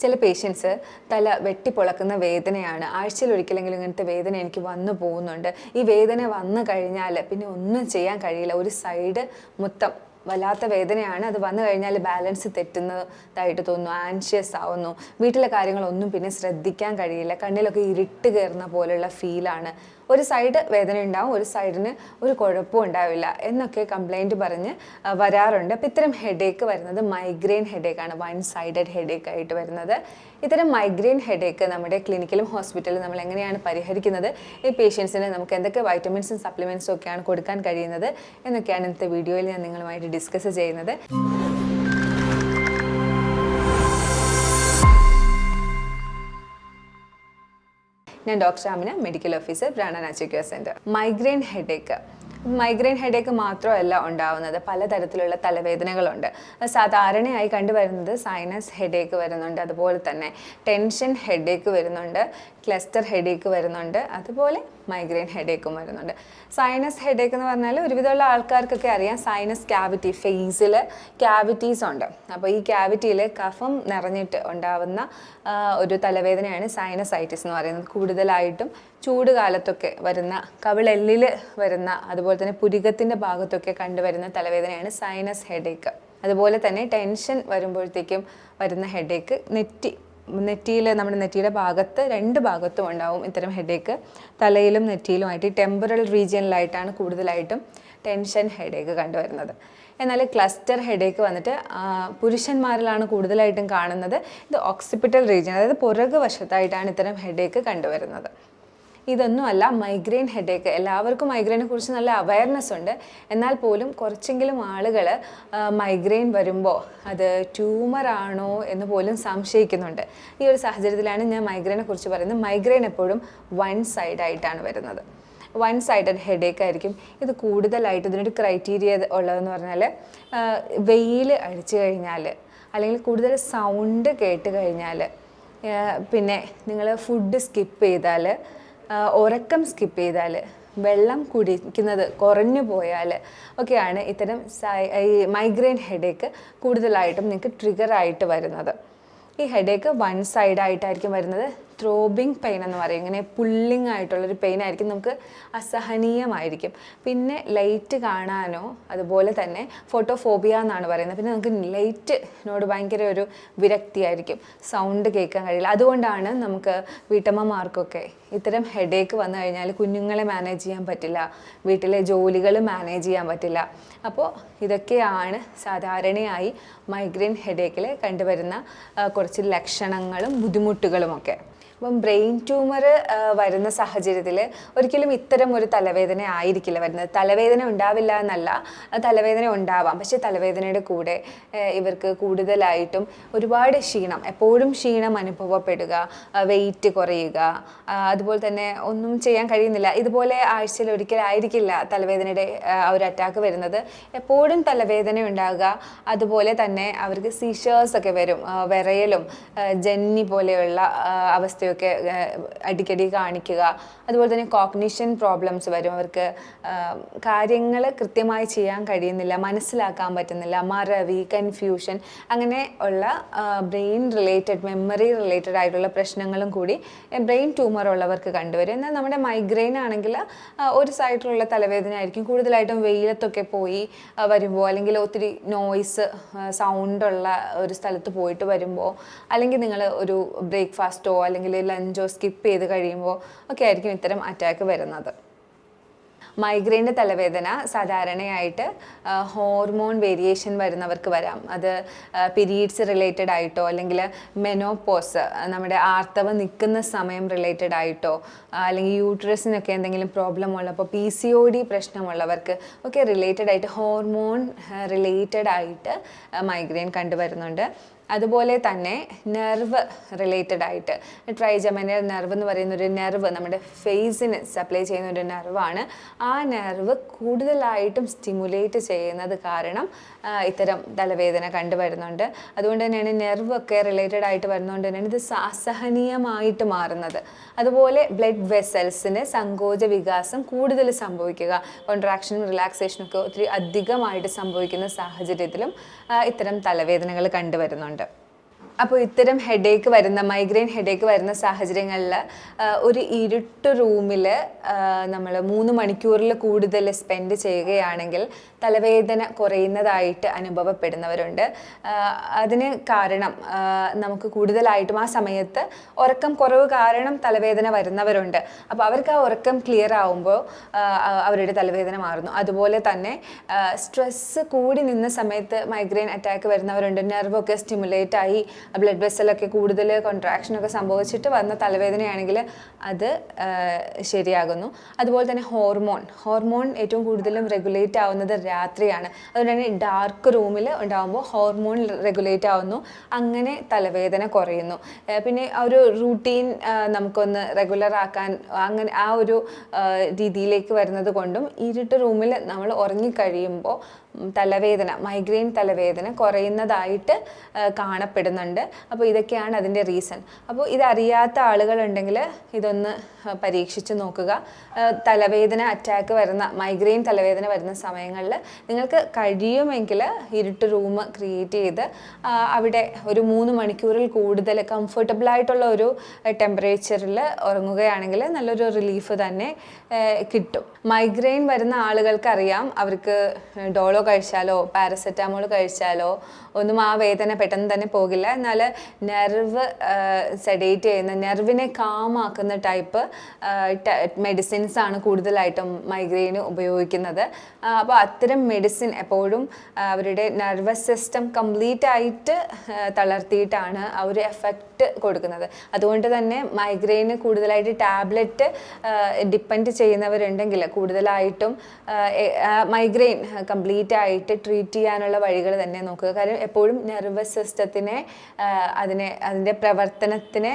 ചില പേഷ്യൻസ് തല വെട്ടിപ്പൊളക്കുന്ന വേദനയാണ്. ആഴ്ചയിൽ ഒരിക്കലെങ്കിലും ഇങ്ങനത്തെ വേദന എനിക്ക് വന്നു പോകുന്നുണ്ട്. ഈ വേദന വന്നു കഴിഞ്ഞാൽ പിന്നെ ഒന്നും ചെയ്യാൻ കഴിയില്ല. ഒരു സൈഡ് മൊത്തം വല്ലാത്ത വേദനയാണ്. അത് വന്നു കഴിഞ്ഞാൽ ബാലൻസ് തെറ്റുന്നതായിട്ട് തോന്നുന്നു. ആൻഷ്യസ് ആവുന്നു. വീട്ടിലെ കാര്യങ്ങളൊന്നും പിന്നെ ശ്രദ്ധിക്കാൻ കഴിയില്ല. കണ്ണിലൊക്കെ ഇരുട്ട് കയറുന്ന പോലുള്ള ഫീലാണ് ഒരു സൈഡ് വേദന ഉണ്ടാവും ഒരു സൈഡിന് ഒരു കുഴപ്പവും ഉണ്ടാവില്ല എന്നൊക്കെ കംപ്ലൈന്റ് പറഞ്ഞ് വരാറുണ്ട്. അപ്പോൾ ഇത്തരം ഹെഡേക്ക് വരുന്നത് മൈഗ്രെയിൻ ഹെഡേക്കാണ് വൺ സൈഡഡ് ഹെഡേക്ക് ആയിട്ട് വരുന്നത്. ഇത്തരം മൈഗ്രെയിൻ ഹെഡേക്ക് നമ്മുടെ ക്ലിനിക്കിലും ഹോസ്പിറ്റലിലും നമ്മൾ എങ്ങനെയാണ് പരിഹരിക്കുന്നത്? ഈ പേഷ്യൻസിന് നമുക്ക് എന്തൊക്കെ വൈറ്റമിൻസും സപ്ലിമെൻസും ഒക്കെയാണ് കൊടുക്കാൻ കഴിയുന്നത് എന്നൊക്കെയാണ് ഇന്നത്തെ വീഡിയോയിൽ ഞാൻ നിങ്ങളുമായിട്ട് ഡിസ്കസ് ചെയ്യുന്നത്. ഞാൻ doctor Amina medical officer Prananachi care centre migraine headache migraine headache മാത്രമല്ല ഉണ്ടാവുന്നത്. പലതരത്തിലുള്ള തലവേദനകളുണ്ട്. സാധാരണയായി കണ്ടുവരുന്നത് സൈനസ് ഹെഡേക്ക് വരുന്നുണ്ട്. അതുപോലെ തന്നെ ടെൻഷൻ ഹെഡേക്ക് വരുന്നുണ്ട്. ക്ലസ്റ്റർ ഹെഡേക്ക് വരുന്നുണ്ട്. അതുപോലെ മൈഗ്രെയിൻ ഹെഡേക്കും വരുന്നുണ്ട്. സൈനസ് ഹെഡേക്ക് എന്ന് പറഞ്ഞാൽ ഒരുവിധമുള്ള ആൾക്കാർക്കൊക്കെ അറിയാം സൈനസ് ക്യാവിറ്റി ഫേസിൽ ക്യാവിറ്റീസ് ഉണ്ട്. അപ്പോൾ ഈ ക്യാവിറ്റിയിൽ കഫം നിറഞ്ഞിട്ട് ഉണ്ടാവുന്ന ഒരു തലവേദനയാണ് സൈനസൈറ്റിസ് എന്ന് പറയുന്നത്. കൂടുതലായിട്ടും ചൂട് കാലത്തൊക്കെ വരുന്ന കവിളെല്ലിൽ വരുന്ന അതുപോലെ തന്നെ പുരികത്തിന്റെ ഭാഗത്തൊക്കെ കണ്ടുവരുന്ന തലവേദനയാണ് സൈനസ് ഹെഡേക്ക് അതുപോലെ തന്നെ ടെൻഷൻ വരുമ്പോഴത്തേക്കും വരുന്ന ഹെഡേക്ക് നെറ്റി നെറ്റിയിൽ നമ്മുടെ നെറ്റിയുടെ ഭാഗത്ത് രണ്ട് ഭാഗത്തും ഉണ്ടാവും ഇത്തരം ഹെഡേക്ക് തലയിലും നെറ്റിയിലുമായിട്ട് ടെമ്പറൽ റീജിയനിലായിട്ടാണ് കൂടുതലായിട്ടും ടെൻഷൻ ഹെഡേക്ക് കണ്ടുവരുന്നത് എന്നാൽ ക്ലസ്റ്റർ ഹെഡേക്ക് വന്നിട്ട് പുരുഷന്മാരിലാണ് കൂടുതലായിട്ടും കാണുന്നത് ഇത് ഓക്സിപിറ്റൽ റീജിയൻ അതായത് പുറകു വശത്തായിട്ടാണ് ഇത്തരം ഹെഡേക്ക് കണ്ടുവരുന്നത് ഇതൊന്നുമല്ല മൈഗ്രെയിൻ ഹെഡേക്ക് എല്ലാവർക്കും മൈഗ്രെയിനെ കുറിച്ച് നല്ല അവയർനെസ് ഉണ്ട്. എന്നാൽ പോലും കുറച്ചെങ്കിലും ആളുകൾ മൈഗ്രെയിൻ വരുമ്പോൾ അത് ട്യൂമർ ആണോ എന്ന് പോലും സംശയിക്കുന്നുണ്ട്. ഈ ഒരു സാഹചര്യത്തിലാണ് ഞാൻ മൈഗ്രെയിനെ കുറിച്ച് പറയുന്നത്. മൈഗ്രെയിൻ എപ്പോഴും വൺ സൈഡ് ആയിട്ടാണ് വരുന്നത്. വൺ സൈഡഡ് ഹെഡേക്ക് ആയിരിക്കും. ഇത് കൂടുതലായിട്ട് ഇതിനൊരു ക്രൈറ്റീരിയ ഉള്ളതെന്ന് പറഞ്ഞാൽ വെയിൽ അടിച്ചു കഴിഞ്ഞാൽ അല്ലെങ്കിൽ കൂടുതൽ സൗണ്ട് കേട്ട് കഴിഞ്ഞാൽ പിന്നെ നിങ്ങൾ ഫുഡ് സ്കിപ്പ് ചെയ്താൽ ഉറക്കം സ്കിപ്പ് ചെയ്താൽ വെള്ളം കുടിക്കുന്നത് കുറഞ്ഞു പോയാൽ ഒക്കെയാണ് ഇത്തരം ഈ മൈഗ്രെയിൻ ഹെഡേക്ക് കൂടുതലായിട്ടും നിങ്ങൾക്ക് ട്രിഗർ ആയിട്ട് വരുന്നത്. ഈ ഹെഡേക്ക് വൺ സൈഡ് ആയിട്ടായിരിക്കും വരുന്നത്. ത്രോബിങ് പെയിൻ എന്ന് പറയും. ഇങ്ങനെ പുള്ളിങ് ആയിട്ടുള്ളൊരു പെയിൻ ആയിരിക്കും. നമുക്ക് അസഹനീയമായിരിക്കും. പിന്നെ ലൈറ്റ് കാണാനോ അതുപോലെ തന്നെ ഫോട്ടോഫോബിയ എന്നാണ് പറയുന്നത്. പിന്നെ നമുക്ക് ലൈറ്റിനോട് ഭയങ്കര ഒരു വിരക്തിയായിരിക്കും. സൗണ്ട് കേൾക്കാൻ കഴിയില്ല. അതുകൊണ്ടാണ് നമുക്ക് വീട്ടമ്മമാർക്കൊക്കെ ഇത്തരം ഹെഡേക്ക് വന്നു കഴിഞ്ഞാൽ കുഞ്ഞുങ്ങളെ മാനേജ് ചെയ്യാൻ പറ്റില്ല. വീട്ടിലെ ജോലികൾ മാനേജ് ചെയ്യാൻ പറ്റില്ല. അപ്പോൾ ഇതൊക്കെയാണ് സാധാരണയായി മൈഗ്രെയിൻ ഹെഡേക്കിൽ കണ്ടുവരുന്ന കുറച്ച് ലക്ഷണങ്ങളും ബുദ്ധിമുട്ടുകളുമൊക്കെ. അപ്പം ബ്രെയിൻ ട്യൂമർ വരുന്ന സാഹചര്യത്തിൽ ഒരിക്കലും ഇത്തരം ഒരു തലവേദന ആയിരിക്കില്ല വരുന്നത്. തലവേദന ഉണ്ടാവില്ല എന്നല്ല തലവേദന ഉണ്ടാവാം. പക്ഷേ തലവേദനയുടെ കൂടെ ഇവർക്ക് കൂടുതലായിട്ടും ഒരുപാട് ക്ഷീണം എപ്പോഴും ക്ഷീണം അനുഭവപ്പെടുക വെയിറ്റ് കുറയുക അതുപോലെ തന്നെ ഒന്നും ചെയ്യാൻ കഴിയുന്നില്ല. ഇതുപോലെ ആഴ്ചയിൽ ഒരിക്കലായിരിക്കില്ല തലവേദനയുടെ ഒരു അറ്റാക്ക് വരുന്നത്. എപ്പോഴും തലവേദന ഉണ്ടാകുക അതുപോലെ തന്നെ അവർക്ക് സീഷേഴ്സ് ഒക്കെ വരും വിറയലും ജന്നി പോലെയുള്ള ആ, അവസ്ഥയൊക്കെ അടിക്കടി കാണിക്കുക. അതുപോലെ തന്നെ കോഗ്നിഷൻ പ്രോബ്ലംസ് വരും. അവർക്ക് കാര്യങ്ങൾ കൃത്യമായി ചെയ്യാൻ കഴിയുന്നില്ല മനസ്സിലാക്കാൻ പറ്റുന്നില്ല മറവി കൺഫ്യൂഷൻ അങ്ങനെ ഉള്ള ബ്രെയിൻ റിലേറ്റഡ് മെമ്മറി റിലേറ്റഡ് ആയിട്ടുള്ള പ്രശ്നങ്ങളും കൂടി ബ്രെയിൻ ട്യൂമർ ഉള്ളവർക്ക് കണ്ടുവരും. എന്നാൽ നമ്മുടെ മൈഗ്രെയിൻ ആണെങ്കിൽ ഒരു സൈഡിലുള്ള തലവേദന ആയിരിക്കും. കൂടുതലായിട്ടും വെയിലത്തൊക്കെ പോയി വരുമ്പോൾ അല്ലെങ്കിൽ ഒത്തിരി നോയ്സ് സൗണ്ടുള്ള ഒരു സ്ഥലത്ത് പോയിട്ട് വരുമ്പോൾ അല്ലെങ്കിൽ നിങ്ങൾ ഒരു ബ്രേക്ക്ഫാസ്റ്റോ അല്ലെങ്കിൽ ലഞ്ചോ സ്കിപ്പ് ചെയ്ത് കഴിയുമ്പോൾ ഒക്കെ ആയിരിക്കും ഇത്തരം അറ്റാക്ക് വരുന്നത്. മൈഗ്രെയിന്റെ തലവേദന സാധാരണയായിട്ട് ഹോർമോൺ വേരിയേഷൻ വരുന്നവർക്ക് വരാം. അത് പിരീഡ്സ് റിലേറ്റഡ് ആയിട്ടോ അല്ലെങ്കിൽ മെനോപോസ് നമ്മുടെ ആർത്തവം നിൽക്കുന്ന സമയം റിലേറ്റഡ് ആയിട്ടോ അല്ലെങ്കിൽ യൂട്രസിനൊക്കെ എന്തെങ്കിലും പ്രോബ്ലം ഉള്ളപ്പോൾ പി സി ഒ ഡി പ്രശ്നമുള്ളവർക്ക് ഒക്കെ റിലേറ്റഡ് ആയിട്ട് ഹോർമോൺ റിലേറ്റഡ് ആയിട്ട് മൈഗ്രെയിൻ കണ്ടുവരുന്നുണ്ട്. അതുപോലെ തന്നെ നെർവ് റിലേറ്റഡ് ആയിട്ട്. ട്രൈജമനിയർ നെർവ് എന്ന് പറയുന്ന ഒരു നെർവ് നമ്മുടെ ഫേസിന് സപ്ലൈ ചെയ്യുന്ന ഒരു നെർവാണ് ആ നെർവ് കൂടുതലായിട്ടും സ്റ്റിമുലേറ്റ് ചെയ്യുന്നത് കാരണം ഇത്തരം തലവേദന കണ്ടുവരുന്നുണ്ട്. അതുകൊണ്ട് തന്നെയാണ് നെർവ് ഒക്കെ റിലേറ്റഡ് ആയിട്ട് വരുന്നതുകൊണ്ട് തന്നെയാണ് ഇത് അസഹനീയമായിട്ട് മാറുന്നത്. അതുപോലെ ബ്ലഡ് വെസൽസിന് സങ്കോച വികാസം കൂടുതൽ സംഭവിക്കുക. കോൺട്രാക്ഷനും റിലാക്സേഷനും ഒക്കെ ഒത്തിരി അധികമായിട്ട് സംഭവിക്കുന്ന സാഹചര്യത്തിലും ഇത്തരം തലവേദനകൾ കണ്ടുവരുന്നുണ്ട്. അപ്പോൾ ഇത്തരം ഹെഡേക്ക് വരുന്ന മൈഗ്രെയിൻ ഹെഡേക്ക് വരുന്ന സാഹചര്യങ്ങളിൽ ഒരു ഇരുട്ട് റൂമിൽ നമ്മൾ മൂന്ന് മണിക്കൂറിൽ കൂടുതൽ സ്പെൻഡ് ചെയ്യുകയാണെങ്കിൽ തലവേദന കുറയുന്നതായിട്ട് അനുഭവപ്പെടുന്നവരുണ്ട്. അതിന് കാരണം നമുക്ക് കൂടുതലായിട്ടും ആ സമയത്ത് ഉറക്കം കുറവ് കാരണം തലവേദന വരുന്നവരുണ്ട്. അപ്പോൾ അവർക്ക് ആ ഉറക്കം ക്ലിയർ ആവുമ്പോൾ അവരുടെ തലവേദന മാറുന്നു. അതുപോലെ തന്നെ സ്ട്രെസ്സ് കൂടി നിന്ന സമയത്ത് മൈഗ്രെയിൻ അറ്റാക്ക് വരുന്നവരുണ്ട്. നെർവൊക്കെ സ്റ്റിമുലേറ്റ് ആയി ബ്ലഡ് വെസലൊക്കെ കൂടുതൽ കോൺട്രാക്ഷനൊക്കെ സംഭവിച്ചിട്ട് വന്ന തലവേദനയാണെങ്കിൽ അത് ശരിയാകുന്നു. അതുപോലെ തന്നെ ഹോർമോൺ ഹോർമോൺ ഏറ്റവും കൂടുതലും റെഗുലേറ്റ് ആവുന്നത് രാത്രിയാണ്. അതുകൊണ്ട് തന്നെ ഡാർക്ക് റൂമിൽ ഉണ്ടാകുമ്പോൾ ഹോർമോൺ റെഗുലേറ്റ് ആവുന്നു. അങ്ങനെ തലവേദന കുറയുന്നു. പിന്നെ ആ ഒരു റൂട്ടീൻ നമുക്കൊന്ന് റെഗുലർ ആക്കാൻ അങ്ങനെ ആ ഒരു രീതിയിലേക്ക് വരുന്നത് കൊണ്ടും ഇരുട്ട് റൂമിൽ നമ്മൾ ഉറങ്ങിക്കഴിയുമ്പോൾ തലവേദന മൈഗ്രെയിൻ തലവേദന കുറയുന്നതായിട്ട് ആ, കാണപ്പെടുന്നുണ്ട് അപ്പോൾ ഇതൊക്കെയാണ് അതിന്റെ റീസൺ അപ്പോൾ ഇതറിയാത്ത ആളുകളുണ്ടെങ്കിൽ ഇതൊന്ന് പരീക്ഷിച്ച് നോക്കുക. തലവേദന അറ്റാക്ക് വരുന്ന മൈഗ്രെയിൻ തലവേദന വരുന്ന സമയങ്ങളിൽ നിങ്ങൾക്ക് കഴിയുമെങ്കിൽ ഇരുട്ട് റൂം ക്രിയേറ്റ് ചെയ്ത് അവിടെ ഒരു മൂന്ന് മണിക്കൂറിൽ കൂടുതൽ കംഫർട്ടബിൾ ആയിട്ടുള്ള ഒരു ടെമ്പറേച്ചറിൽ ഉറങ്ങുകയാണെങ്കിൽ നല്ലൊരു റിലീഫ് തന്നെ കിട്ടും. മൈഗ്രെയിൻ വരുന്ന ആളുകൾക്കറിയാം. അവർക്ക് ഡോളോ കഴിച്ചാലോ പാരസെറ്റാമോൾ കഴിച്ചാലോ ഒന്നും ആ വേദന പെട്ടെന്ന് തന്നെ പോകില്ല. എന്നാൽ നെർവ് സെഡേറ്റ് ചെയ്യുന്ന നെർവിനെ കാമാക്കുന്ന ടൈപ്പ് മെഡിസിൻസ് ആണ് കൂടുതലായിട്ടും മൈഗ്രെയിന് ഉപയോഗിക്കുന്നത്. അപ്പോൾ അത്തരം മെഡിസിൻ എപ്പോഴും അവരുടെ നെർവസ് സിസ്റ്റം കംപ്ലീറ്റ് ആയിട്ട് തളർത്തിയിട്ടാണ് ആ ഒരു എഫക്റ്റ് കൊടുക്കുന്നത്. അതുകൊണ്ട് തന്നെ മൈഗ്രെയിന് കൂടുതലായിട്ട് ടാബ്ലറ്റ് ഡിപ്പെൻഡ് ചെയ്യുന്നവരുണ്ടെങ്കിൽ കൂടുതലായിട്ടും മൈഗ്രെയിൻ കംപ്ലീറ്റ് ആയിട്ട് ട്രീറ്റ് ചെയ്യാനുള്ള വഴികൾ തന്നെ നോക്കുക. കാര്യം എപ്പോഴും നെർവസ് സിസ്റ്റത്തിനെ അതിനെ അതിന്റെ പ്രവർത്തനത്തിനെ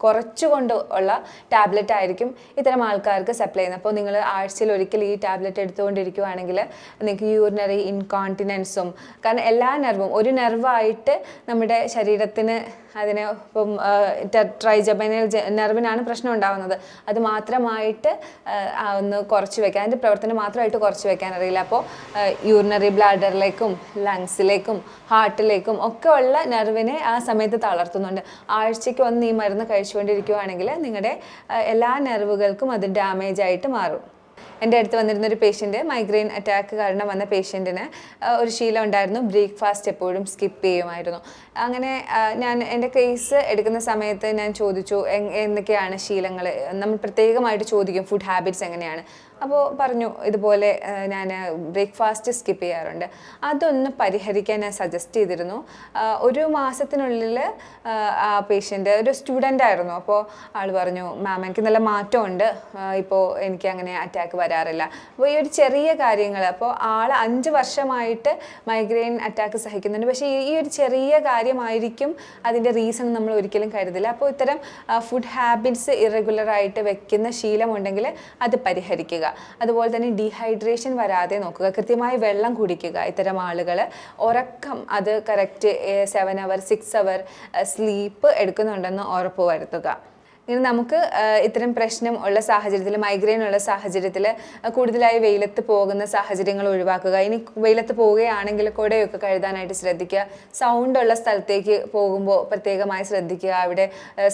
കുറച്ചുകൊണ്ട് ഉള്ള ടാബ്ലറ്റ് ആയിരിക്കും ഇത്തരം ആൾക്കാർക്ക് സപ്ലൈ ചെയ്യുന്നത്. അപ്പോൾ നിങ്ങൾ ആഴ്ചയിൽ ഒരിക്കൽ ഈ ടാബ്ലറ്റ് എടുത്തുകൊണ്ടിരിക്കുകയാണെങ്കിൽ നിങ്ങൾക്ക് യൂറിനറി ഇൻകോണ്ടിനൻസും കാരണം എല്ലാ നെർവും ഒരു നെർവായിട്ട് നമ്മുടെ ശരീരത്തിന് അതിന് ഇപ്പം ട്രൈജബൈനൽ നെർവിനാണ് പ്രശ്നം ഉണ്ടാകുന്നത് അത് മാത്രമായിട്ട് ഒന്ന് കുറച്ച് വെക്കാൻ അതിന്റെ പ്രവർത്തനം മാത്രമായിട്ട് കുറച്ച് വെക്കാൻ അറിയില്ല. അപ്പോൾ യൂറിനറി ബ്ലാഡറിലേക്കും ലങ്സിലേക്കും ഹാർട്ടിലേക്കും ഒക്കെ ഉള്ള നെർവിനെ ആ സമയത്ത് തളർത്തുന്നുണ്ട്. ആഴ്ചയ്ക്ക് ഒന്ന് ഈ മരുന്ന് കഴിച്ചുകൊണ്ടിരിക്കുകയാണെങ്കിൽ നിങ്ങളുടെ എല്ലാ നെർവുകൾക്കും അത് ഡാമേജ് ആയിട്ട് മാറും. എന്റെ അടുത്ത് വന്നിരുന്ന ഒരു പേഷ്യന്റ് മൈഗ്രെയിൻ അറ്റാക്ക് കാരണം വന്ന പേഷ്യന്റിന് ഒരു ശീലം ഉണ്ടായിരുന്നു. ബ്രേക്ക്ഫാസ്റ്റ് എപ്പോഴും സ്കിപ്പ് ചെയ്യുമായിരുന്നു. അങ്ങനെ ഞാൻ എന്റെ കേസ് എടുക്കുന്ന സമയത്ത് ഞാൻ ചോദിച്ചു എന്തൊക്കെയാണ് ശീലങ്ങൾ നമ്മൾ പ്രത്യേകമായിട്ട് ചോദിക്കും ഫുഡ് ഹാബിറ്റ്സ് എങ്ങനെയാണ്? അപ്പോൾ പറഞ്ഞു ഇതുപോലെ ഞാൻ ബ്രേക്ക്ഫാസ്റ്റ് സ്കിപ്പ് ചെയ്യാറുണ്ട്. അതൊന്ന് പരിഹരിക്കാൻ ഞാൻ സജസ്റ്റ് ചെയ്തിരുന്നു. ഒരു മാസത്തിനുള്ളിൽ ആ, പേഷ്യന്റ് ഒരു സ്റ്റുഡന്റ് ആയിരുന്നു. അപ്പോൾ ആൾ പറഞ്ഞു മാം എനിക്ക് നല്ല മാറ്റമുണ്ട്. ഇപ്പോൾ എനിക്ക് അങ്ങനെ അറ്റാക്ക് വരാറില്ല. അപ്പോൾ ഈ ഒരു ചെറിയ കാര്യങ്ങൾ അപ്പോൾ ആൾ അഞ്ച് വർഷമായിട്ട് മൈഗ്രെയിൻ അറ്റാക്ക് സഹിക്കുന്നുണ്ട്. പക്ഷേ ഈ ഒരു ചെറിയ കാര്യമായിരിക്കും അതിന്റെ റീസൺ നമ്മൾ ഒരിക്കലും കരുതില്ല. അപ്പോൾ ഇത്തരം ഫുഡ് ഹാബിറ്റ്സ് ഇറഗുലറായിട്ട് വെക്കുന്ന ശീലമുണ്ടെങ്കിൽ അത് പരിഹരിക്കുക. അതുപോലെ തന്നെ ഡീഹൈഡ്രേഷൻ വരാതെ നോക്കുക. കൃത്യമായി വെള്ളം കുടിക്കുക. ഇത്തരം ആളുകൾ ഉറക്കം അത് correct seven hour six hour sleep എടുക്കുന്നുണ്ടെന്ന് ഉറപ്പ് വരുത്തുക. ഇനി നമുക്ക് ഇത്തരം പ്രശ്നം ഉള്ള സാഹചര്യത്തിൽ മൈഗ്രെയിൻ ഉള്ള സാഹചര്യത്തിൽ കൂടുതലായി വെയിലത്ത് പോകുന്ന സാഹചര്യങ്ങൾ ഒഴിവാക്കുക. ഇനി വെയിലത്ത് പോവുകയാണെങ്കിൽ കുടയൊക്കെ കഴുതാനായിട്ട് ശ്രദ്ധിക്കുക. സൗണ്ട് ഉള്ള സ്ഥലത്തേക്ക് പോകുമ്പോൾ പ്രത്യേകമായി ശ്രദ്ധിക്കുക. അവിടെ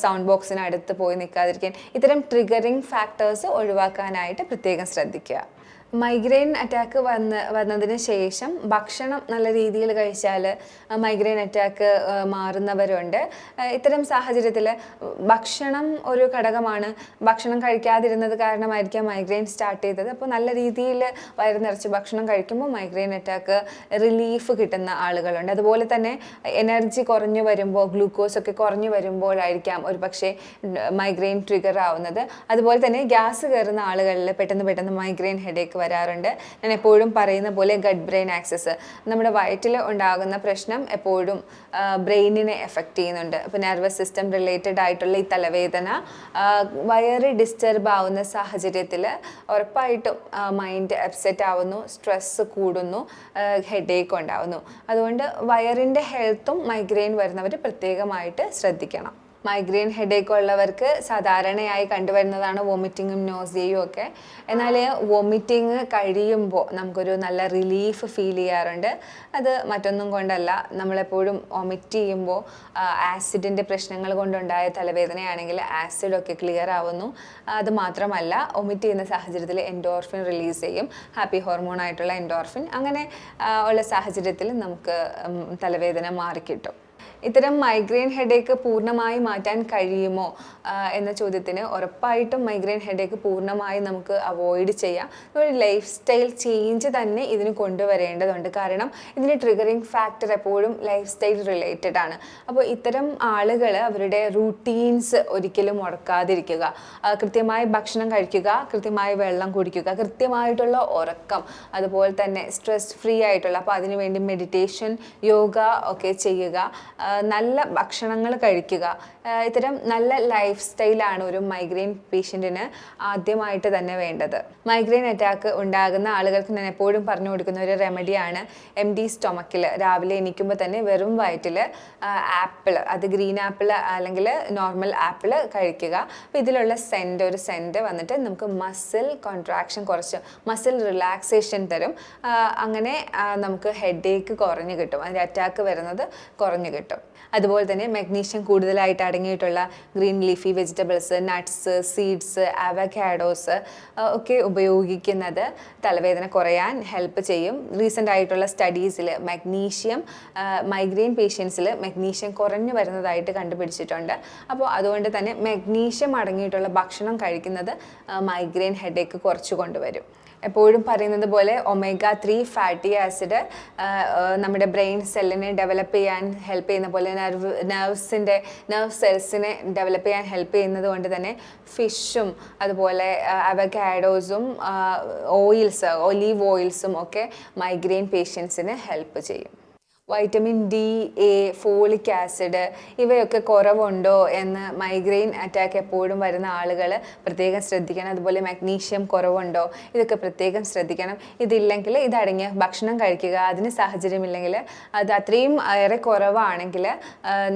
സൗണ്ട് ബോക്സിനടുത്ത് പോയി നിൽക്കാതിരിക്കാൻ. ഇത്തരം ട്രിഗറിങ് ഫാക്ടേഴ്സ് ഒഴിവാക്കാനായിട്ട് പ്രത്യേകം ശ്രദ്ധിക്കുക. മൈഗ്രെയിൻ അറ്റാക്ക് വന്ന് വന്നതിന് ശേഷം ഭക്ഷണം നല്ല രീതിയിൽ കഴിച്ചാൽ മൈഗ്രെയിൻ അറ്റാക്ക് മാറുന്നവരുണ്ട്. ഇത്തരം സാഹചര്യത്തിൽ ഭക്ഷണം ഒരു ഘടകമാണ്. ഭക്ഷണം കഴിക്കാതിരുന്നത് കാരണമായിരിക്കാം മൈഗ്രെയിൻ സ്റ്റാർട്ട് ചെയ്തത്. അപ്പോൾ നല്ല രീതിയിൽ വയറ് നിറച്ച് ഭക്ഷണം കഴിക്കുമ്പോൾ മൈഗ്രെയിൻ അറ്റാക്ക് റിലീഫ് കിട്ടുന്ന ആളുകളുണ്ട്. അതുപോലെ തന്നെ എനർജി കുറഞ്ഞു വരുമ്പോൾ ഗ്ലൂക്കോസ് ഒക്കെ കുറഞ്ഞു വരുമ്പോഴായിരിക്കാം ഒരു പക്ഷേ മൈഗ്രെയിൻ ട്രിഗർ ആവുന്നത്. അതുപോലെ തന്നെ ഗ്യാസ് കയറുന്ന ആളുകളിൽ പെട്ടെന്ന് പെട്ടെന്ന് മൈഗ്രെയിൻ ഹെഡേക്ക് വരാറുണ്ട്. ഞാൻ എപ്പോഴും പറയുന്ന പോലെ ഗഡ് ബ്രെയിൻ ആക്സസ് നമ്മുടെ വയറ്റിൽ ഉണ്ടാകുന്ന പ്രശ്നം എപ്പോഴും ബ്രെയിനിനെ എഫക്റ്റ് ചെയ്യുന്നുണ്ട്. അപ്പോൾ നെർവസ് സിസ്റ്റം റിലേറ്റഡ് ആയിട്ടുള്ള ഈ തലവേദന വയറ് ഡിസ്റ്റർബ് ആവുന്ന സാഹചര്യത്തിൽ ഉറപ്പായിട്ടും മൈൻഡ് അപ്സെറ്റ് ആവുന്നു സ്ട്രെസ്സ് കൂടുന്നു ഹെഡേക്ക് ഉണ്ടാവുന്നു. അതുകൊണ്ട് വയറിന്റെ ഹെൽത്തും മൈഗ്രെയിൻ വരുന്നവർ പ്രത്യേകമായിട്ട് ശ്രദ്ധിക്കണം. മൈഗ്രെയിൻ ഹെഡേക്ക് ഉള്ളവർക്ക് സാധാരണയായി കണ്ടുവരുന്നതാണ് വോമിറ്റിങ്ങും നോസിയയും ഒക്കെ. എന്നാൽ വോമിറ്റിങ് കഴിയുമ്പോൾ നമുക്കൊരു നല്ല റിലീഫ് ഫീൽ ചെയ്യാറുണ്ട്. അത് മറ്റൊന്നും കൊണ്ടല്ല. നമ്മളെപ്പോഴും വോമിറ്റ് ചെയ്യുമ്പോൾ ആസിഡിന്റെ പ്രശ്നങ്ങൾ കൊണ്ടുണ്ടായ തലവേദനയാണെങ്കിൽ ആസിഡൊക്കെ ക്ലിയർ ആവുന്നു. അത് മാത്രമല്ല വൊമിറ്റ് ചെയ്യുന്ന സാഹചര്യത്തിൽ എൻഡോർഫിൻ റിലീസ് ചെയ്യും. ഹാപ്പി ഹോർമോൺ ആയിട്ടുള്ള എൻഡോർഫിൻ അങ്ങനെ ഉള്ള സാഹചര്യത്തിൽ നമുക്ക് തലവേദന മാറിക്കിട്ടും. ഇത്തരം മൈഗ്രെയിൻ ഹെഡേക്ക് പൂർണമായി മാറ്റാൻ കഴിയുമോ എന്ന ചോദ്യത്തിന് ഉറപ്പായിട്ടും മൈഗ്രെയിൻ ഹെഡേക്ക് പൂർണമായി നമുക്ക് അവോയ്ഡ് ചെയ്യാം. ഒരു ലൈഫ് സ്റ്റൈൽ ചേഞ്ച് തന്നെ ഇതിന് കൊണ്ടുവരേണ്ടതുണ്ട്. കാരണം ഇതിന് ട്രിഗറിങ് ഫാക്ടർ എപ്പോഴും ലൈഫ് സ്റ്റൈൽ റിലേറ്റഡ് ആണ്. അപ്പോൾ ഇത്തരം ആളുകൾ അവരുടെ റൂട്ടീൻസ് ഒരിക്കലും മുടക്കാതിരിക്കുക. കൃത്യമായി ഭക്ഷണം കഴിക്കുക കൃത്യമായി വെള്ളം കുടിക്കുക കൃത്യമായിട്ടുള്ള ഉറക്കം അതുപോലെ തന്നെ സ്ട്രെസ് ഫ്രീ ആയിട്ടുള്ള അപ്പോൾ അതിനുവേണ്ടി മെഡിറ്റേഷൻ യോഗ ഒക്കെ ചെയ്യുക. നല്ല ഭക്ഷണങ്ങൾ കഴിക്കുക. ഇത്തരം നല്ല ലൈഫ് സ്റ്റൈലാണ് ഒരു മൈഗ്രെയിൻ പേഷ്യന്റിന് ആദ്യമായിട്ട് തന്നെ വേണ്ടത്. മൈഗ്രെയിൻ അറ്റാക്ക് ഉണ്ടാകുന്ന ആളുകൾക്ക് ഞാൻ എപ്പോഴും പറഞ്ഞു കൊടുക്കുന്ന ഒരു റെമഡിയാണ് എം ഡി സ്റ്റൊമക്കിൽ രാവിലെ എണീക്കുമ്പോൾ തന്നെ വെറും വയറ്റിൽ ആപ്പിൾ അത് ഗ്രീൻ ആപ്പിൾ അല്ലെങ്കിൽ നോർമൽ ആപ്പിൾ കഴിക്കുക. അപ്പോൾ ഇതിലുള്ള സെന്റ് ഒരു സെന്റ് വന്നിട്ട് നമുക്ക് മസിൽ കോൺട്രാക്ഷൻ കുറച്ച് മസിൽ റിലാക്സേഷൻ തരും. അങ്ങനെ നമുക്ക് നമുക്ക് ഹെഡേക്ക് കുറഞ്ഞു കിട്ടും. അതിന്റെ അറ്റാക്ക് വരുന്നത് കുറഞ്ഞു കിട്ടും. അതുപോലെ തന്നെ മഗ്നീഷ്യം കൂടുതലായിട്ട് അടങ്ങിയിട്ടുള്ള green leafy vegetables nuts seeds avocados ഒക്കെ ഉപയോഗിക്കുന്നത് തലവേദന കുറയാൻ ഹെൽപ്പ് ചെയ്യും. റീസെന്റ് ആയിട്ടുള്ള സ്റ്റഡീസിൽ മഗ്നീഷ്യം മൈഗ്രെയിൻ പേഷ്യൻസിൽ മഗ്നീഷ്യം കുറഞ്ഞു വരുന്നതായിട്ട് കണ്ടുപിടിച്ചിട്ടുണ്ട്. അപ്പോൾ അതുകൊണ്ട് തന്നെ മഗ്നീഷ്യം അടങ്ങിയിട്ടുള്ള ഭക്ഷണം കഴിക്കുന്നത് മൈഗ്രെയിൻ ഹെഡേക്ക് കുറച്ച് കൊണ്ടുവരും. എപ്പോഴും പറയുന്നത് പോലെ ഒമേഗ ത്രീ ഫാറ്റി ആസിഡ് നമ്മുടെ ബ്രെയിൻ സെല്ലിനെ ഡെവലപ്പ് ചെയ്യാൻ ഹെൽപ്പ് ചെയ്യുന്ന പോലെ നെർവ് നെർവ്സിന്റെ നെർവ് സെൽസിനെ ഡെവലപ്പ് ചെയ്യാൻ ഹെൽപ്പ് ചെയ്യുന്നത് കൊണ്ട് തന്നെ ഫിഷും അതുപോലെ അവകാഡോസും ഓയിൽസ് ഒലീവ് ഓയിൽസും ഒക്കെ മൈഗ്രെയിൻ പേഷ്യൻസിന് ഹെൽപ്പ് ചെയ്യും. Vitamin D A folic acid ഇവയൊക്കെ കുറവുണ്ടോ എന്ന് മൈഗ്രെയിൻ അറ്റാക്ക് എപ്പോഴും വരുന്ന ആളുകൾ പ്രത്യേകം ശ്രദ്ധിക്കണം. അതുപോലെ മഗ്നീഷ്യം കുറവുണ്ടോ? ഇതൊക്കെ പ്രത്യേകം ശ്രദ്ധിക്കണം. ഇതില്ലെങ്കിൽ ഇതടങ്ങിയ ഭക്ഷണം കഴിക്കുക അതിന് സാഹചര്യമില്ലെങ്കിൽ അത് അത്രയും ഏറെ കുറവാണെങ്കിൽ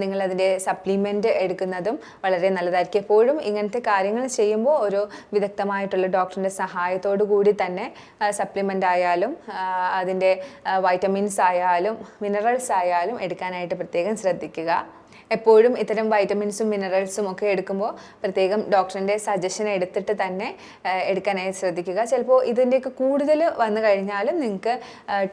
നിങ്ങളതിന്റെ സപ്ലിമെന്റ് എടുക്കുന്നതും വളരെ നല്ലതായിരിക്കും. എപ്പോഴും ഇങ്ങനത്തെ കാര്യങ്ങൾ ചെയ്യുമ്പോൾ ഒരു വിദഗ്ധമായിട്ടുള്ള ഡോക്ടറിന്റെ സഹായത്തോടു കൂടി തന്നെ സപ്ലിമെന്റ് ആയാലും അതിന്റെ വൈറ്റമിൻസ് ആയാലും മിനറൽസ് ആയാലും എടുക്കാനായിട്ട് പ്രത്യേകം ശ്രദ്ധിക്കുക. എപ്പോഴും ഇത്തരം വൈറ്റമിൻസും മിനറൽസും ഒക്കെ എടുക്കുമ്പോൾ പ്രത്യേകം ഡോക്ടറിന്റെ സജഷൻ എടുത്തിട്ട് തന്നെ എടുക്കാനായി ശ്രദ്ധിക്കുക. ചിലപ്പോൾ ഇതിന്റെയൊക്കെ കൂടുതൽ വന്നു കഴിഞ്ഞാലും നിങ്ങൾക്ക്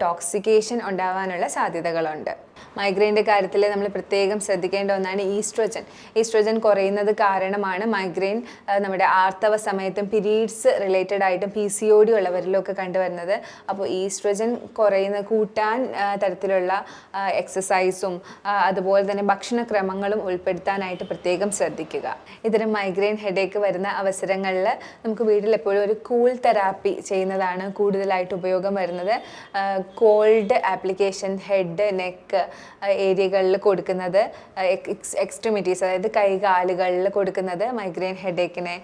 ടോക്സിക്കേഷൻ ഉണ്ടാവാനുള്ള സാധ്യതകളുണ്ട്. മൈഗ്രെയിന്റെ കാര്യത്തിൽ നമ്മൾ പ്രത്യേകം ശ്രദ്ധിക്കേണ്ട ഒന്നാണ് ഈസ്ട്രോജൻ ഈസ്ട്രോജൻ കുറയുന്നത് കാരണമാണ് മൈഗ്രെയിൻ നമ്മുടെ ആർത്തവ സമയത്തും പിരീഡ്സ് റിലേറ്റഡ് ആയിട്ടും പി സി ഒ ഡി ഉള്ളവരിലൊക്കെ കണ്ടുവരുന്നത്. അപ്പോൾ ഈസ്ട്രോജൻ കുറയുന്ന കൂട്ടാൻ തരത്തിലുള്ള എക്സസൈസും അതുപോലെ തന്നെ ഭക്ഷണക്രമങ്ങളും ഉൾപ്പെടുത്താനായിട്ട് പ്രത്യേകം ശ്രദ്ധിക്കുക. ഇത്തരം മൈഗ്രെയിൻ ഹെഡേക്ക് വരുന്ന അവസരങ്ങളിൽ നമുക്ക് വീട്ടിൽ എപ്പോഴും ഒരു കൂൾ തെറാപ്പി ചെയ്യുന്നതാണ് കൂടുതലായിട്ട് ഉപയോഗം വരുന്നത്. കോൾഡ് ആപ്ലിക്കേഷൻ ഹെഡ് നെക്ക് ഏരിയകളിൽ കൊടുക്കുന്നത് എക്സ്ട്രിമിറ്റീസ് അതായത് കൈകാലുകളിൽ കൊടുക്കുന്നത് മൈഗ്രെയിൻ ഹെഡേക്കിനെ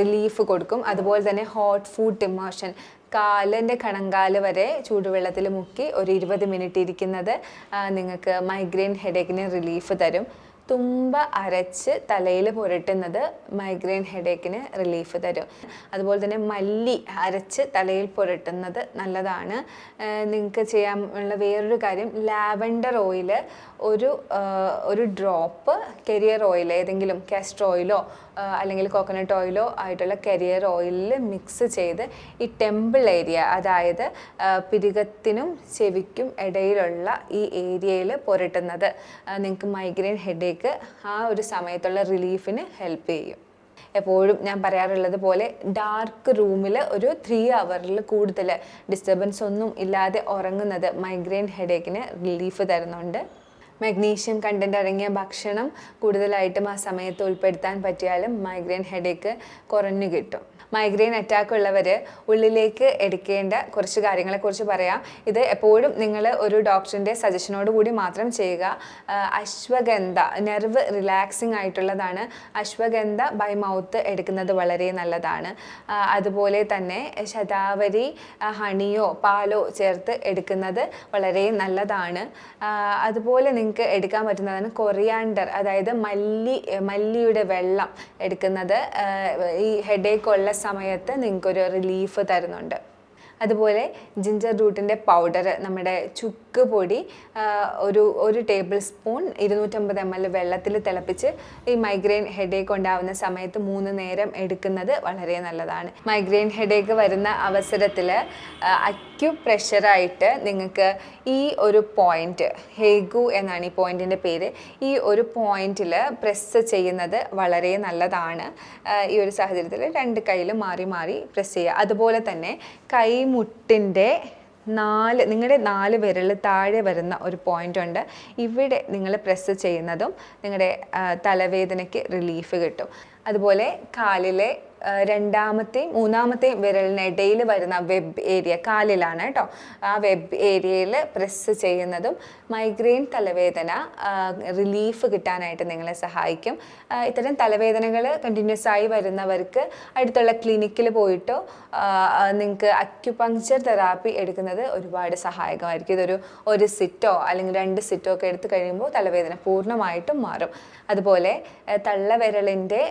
റിലീഫ് കൊടുക്കും. അതുപോലെ തന്നെ ഹോട്ട് ഫുഡ് ഇമോഷൻ കാലിന്റെ കണങ്കാൽ വരെ ചൂടുവെള്ളത്തിൽ മുക്കി ഒരു ഇരുപത് മിനിറ്റ് ഇരിക്കുന്നത് നിങ്ങൾക്ക് മൈഗ്രെയിൻ ഹെഡേക്കിന് റിലീഫ് തരും. തുമ്പ അരച്ച് തലയിൽ പുരട്ടുന്നത് മൈഗ്രെയിൻ ഹെഡേക്കിന് റിലീഫ് തരും. അതുപോലെ തന്നെ മല്ലി അരച്ച് തലയിൽ പുരട്ടുന്നത് നല്ലതാണ്. നിങ്ങൾക്ക് ചെയ്യാനുള്ള വേറൊരു കാര്യം ലാവൻഡർ ഓയിൽ ഒരു ഒരു ഡ്രോപ്പ് കരിയർ ഓയിൽ ഏതെങ്കിലും കാസ്റ്റർ ഓയിലോ അല്ലെങ്കിൽ കോക്കനട്ട് ഓയിലോ ആയിട്ടുള്ള കരിയർ ഓയിലിൽ മിക്സ് ചെയ്ത് ഈ ടെമ്പിൾ ഏരിയ അതായത് പിരികത്തിനും ചെവിക്കും ഇടയിലുള്ള ഈ ഏരിയയിൽ പുരട്ടുന്നത്. നിങ്ങൾക്ക് മൈഗ്രെയിൻ ഹെഡേക്ക് ആ ഒരു സമയത്തുള്ള റിലീഫിന് ഹെൽപ്പ് ചെയ്യും. എപ്പോഴും ഞാൻ പറയാറുള്ളത് പോലെ ഡാർക്ക് റൂമിൽ ഒരു ത്രീ അവറിൽ കൂടുതൽ ഡിസ്റ്റർബൻസ് ഒന്നും ഇല്ലാതെ ഉറങ്ങുന്നത് മൈഗ്രെയിൻ ഹെഡേക്കിന് റിലീഫ് തരുന്നുണ്ട്. മഗ്നീഷ്യം കണ്ടന്റ് അടങ്ങിയ ഭക്ഷണം കൂടുതലായിട്ടും ആ സമയത്ത് ഉൾപ്പെടുത്താൻ പറ്റിയാലും മൈഗ്രെയിൻ ഹെഡേക്ക് കുറഞ്ഞു കിട്ടും. മൈഗ്രെയിൻ അറ്റാക്ക് ഉള്ളവർ ഉള്ളിലേക്ക് എടുക്കേണ്ട കുറച്ച് കാര്യങ്ങളെക്കുറിച്ച് പറയാം. ഇത് എപ്പോഴും നിങ്ങൾ ഒരു ഡോക്ടറിന്റെ സജഷനോട് കൂടി മാത്രം ചെയ്യുക. അശ്വഗന്ധ നെർവ് റിലാക്സിങ് ആയിട്ടുള്ളതാണ്. അശ്വഗന്ധ ബൈ മൗത്ത് എടുക്കുന്നത് വളരെ നല്ലതാണ്. അതുപോലെ തന്നെ ശതാവരി ഹണിയോ പാലോ ചേർത്ത് എടുക്കുന്നത് വളരെ നല്ലതാണ്. അതുപോലെ നിങ്ങൾ നിങ്ങൾക്ക് എടുക്കാൻ പറ്റുന്നതാണ് കൊറിയാണ്ടർ അതായത് മല്ലി മല്ലിയുടെ വെള്ളം എടുക്കുന്നത് ഈ ഹെഡേക്ക് ഉള്ള സമയത്ത് നിങ്ങൾക്കൊരു റിലീഫ് തരുന്നുണ്ട്. അതുപോലെ ജിഞ്ചർ റൂട്ടിന്റെ പൗഡർ നമ്മുടെ ചുക്ക് പൊടി ഒരു ഒരു ടേബിൾ സ്പൂൺ ഇരുന്നൂറ്റമ്പത് എം എൽ വെള്ളത്തിൽ തിളപ്പിച്ച് ഈ മൈഗ്രെയിൻ ഹെഡേക്ക് ഉണ്ടാവുന്ന സമയത്ത് മൂന്ന് നേരം എടുക്കുന്നത് വളരെ നല്ലതാണ്. മൈഗ്രെയിൻ ഹെഡേക്ക് വരുന്ന അവസരത്തിൽ അക്യു പ്രഷറായിട്ട് നിങ്ങൾക്ക് ഈ ഒരു പോയിന്റ് ഹേഗു എന്നാണ് ഈ പോയിന്റിന്റെ പേര് ഈ ഒരു പോയിന്റിൽ പ്രസ് ചെയ്യുന്നത് വളരെ നല്ലതാണ്. ഈ ഒരു സാഹചര്യത്തിൽ രണ്ട് കയ്യിലും മാറി മാറി പ്രസ് ചെയ്യുക. അതുപോലെ തന്നെ കൈമുട്ടിന്റെ നാല് നിങ്ങളുടെ നാല് വിരൽ താഴെ വരുന്ന ഒരു പോയിന്റ് ഉണ്ട്. ഇവിടെ നിങ്ങൾ പ്രസ് ചെയ്യുന്നതും നിങ്ങളുടെ തലവേദനയ്ക്ക് റിലീഫ് കിട്ടും. അതുപോലെ കാലിലെ രണ്ടാമത്തെയും മൂന്നാമത്തെയും വിരലിനിടയിൽ വരുന്ന വെബ് ഏരിയ കാലിലാണ് കേട്ടോ. ആ വെബ് ഏരിയയിൽ പ്രസ് ചെയ്യുന്നതും മൈഗ്രെയിൻ തലവേദന റിലീഫ് കിട്ടാനായിട്ട് നിങ്ങളെ സഹായിക്കും. ഇത്തരം തലവേദനകൾ കണ്ടിന്യൂസ് ആയി വരുന്നവർക്ക് അടുത്തുള്ള ക്ലിനിക്കിൽ പോയിട്ടോ നിങ്ങൾക്ക് അക്യുപങ്ക്ചർ തെറാപ്പി എടുക്കുന്നത് ഒരുപാട് സഹായകമായിരിക്കും. ഇതൊരു ഒരു സിറ്റോ അല്ലെങ്കിൽ രണ്ട് സിറ്റോ ഒക്കെ എടുത്ത് കഴിയുമ്പോൾ തലവേദന പൂർണമായിട്ടും മാറും. അതുപോലെ തള്ളവിരലിന്റെ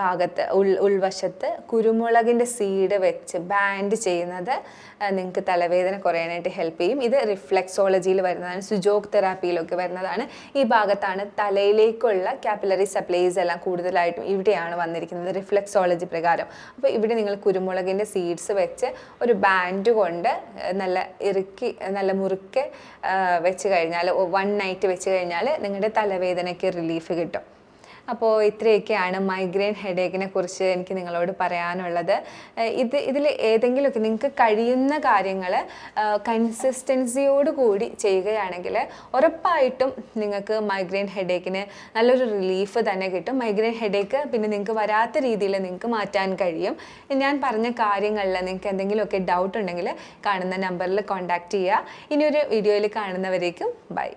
ഭാഗത്ത് ഉൾ ഉൾവശത്ത് കുരുമുളകിന്റെ സീഡ് വെച്ച് ബാൻഡ് ചെയ്യുന്നത് നിങ്ങൾക്ക് തലവേദന കുറയാനായിട്ട് ഹെൽപ്പ് ചെയ്യും. ഇത് റിഫ്ലെക്സോളജിയിൽ വരുന്നതാണ് സുജോക് തെറാപ്പിയിലൊക്കെ വരുന്നതാണ്. ഈ ഭാഗത്താണ് തലയിലേക്കുള്ള കാപ്പിലറി സപ്ലൈസ് എല്ലാം കൂടുതലായിട്ടും ഇവിടെയാണ് വന്നിരിക്കുന്നത് റിഫ്ലെക്സോളജി പ്രകാരം. അപ്പോൾ ഇവിടെ നിങ്ങൾ കുരുമുളകിന്റെ സീഡ്സ് വെച്ച് ഒരു ബാൻഡ് കൊണ്ട് നല്ല ഇറുക്കി നല്ല മുറുക്കെ വെച്ച് കഴിഞ്ഞാൽ വൺ നൈറ്റ് വെച്ച് കഴിഞ്ഞാൽ നിങ്ങളുടെ തലവേദനയ്ക്ക് റിലീഫ് കിട്ടും. അപ്പോൾ ഇത്രയൊക്കെയാണ് മൈഗ്രെയിൻ ഹെഡേക്കിനെ കുറിച്ച് എനിക്ക് നിങ്ങളോട് പറയാനുള്ളത്. ഇത് ഇതിൽ ഏതെങ്കിലുമൊക്കെ നിങ്ങൾക്ക് കഴിയുന്ന കാര്യങ്ങൾ കൺസിസ്റ്റൻസിയോട് കൂടി ചെയ്യുകയാണെങ്കിൽ ഉറപ്പായിട്ടും നിങ്ങൾക്ക് മൈഗ്രെയിൻ ഹെഡേക്കിന് നല്ലൊരു റിലീഫ് തന്നെ കിട്ടും. മൈഗ്രെയിൻ ഹെഡേക്ക് പിന്നെ നിങ്ങൾക്ക് വരാത്ത രീതിയിൽ നിങ്ങൾക്ക് മാറ്റാൻ കഴിയും. ഞാൻ പറഞ്ഞ കാര്യങ്ങളിൽ നിങ്ങൾക്ക് എന്തെങ്കിലുമൊക്കെ ഡൗട്ട് ഉണ്ടെങ്കിൽ കാണുന്ന നമ്പറിൽ കോൺടാക്റ്റ് ചെയ്യുക. ഇനിയൊരു വീഡിയോയിൽ കാണുന്നവരേക്കും ബൈ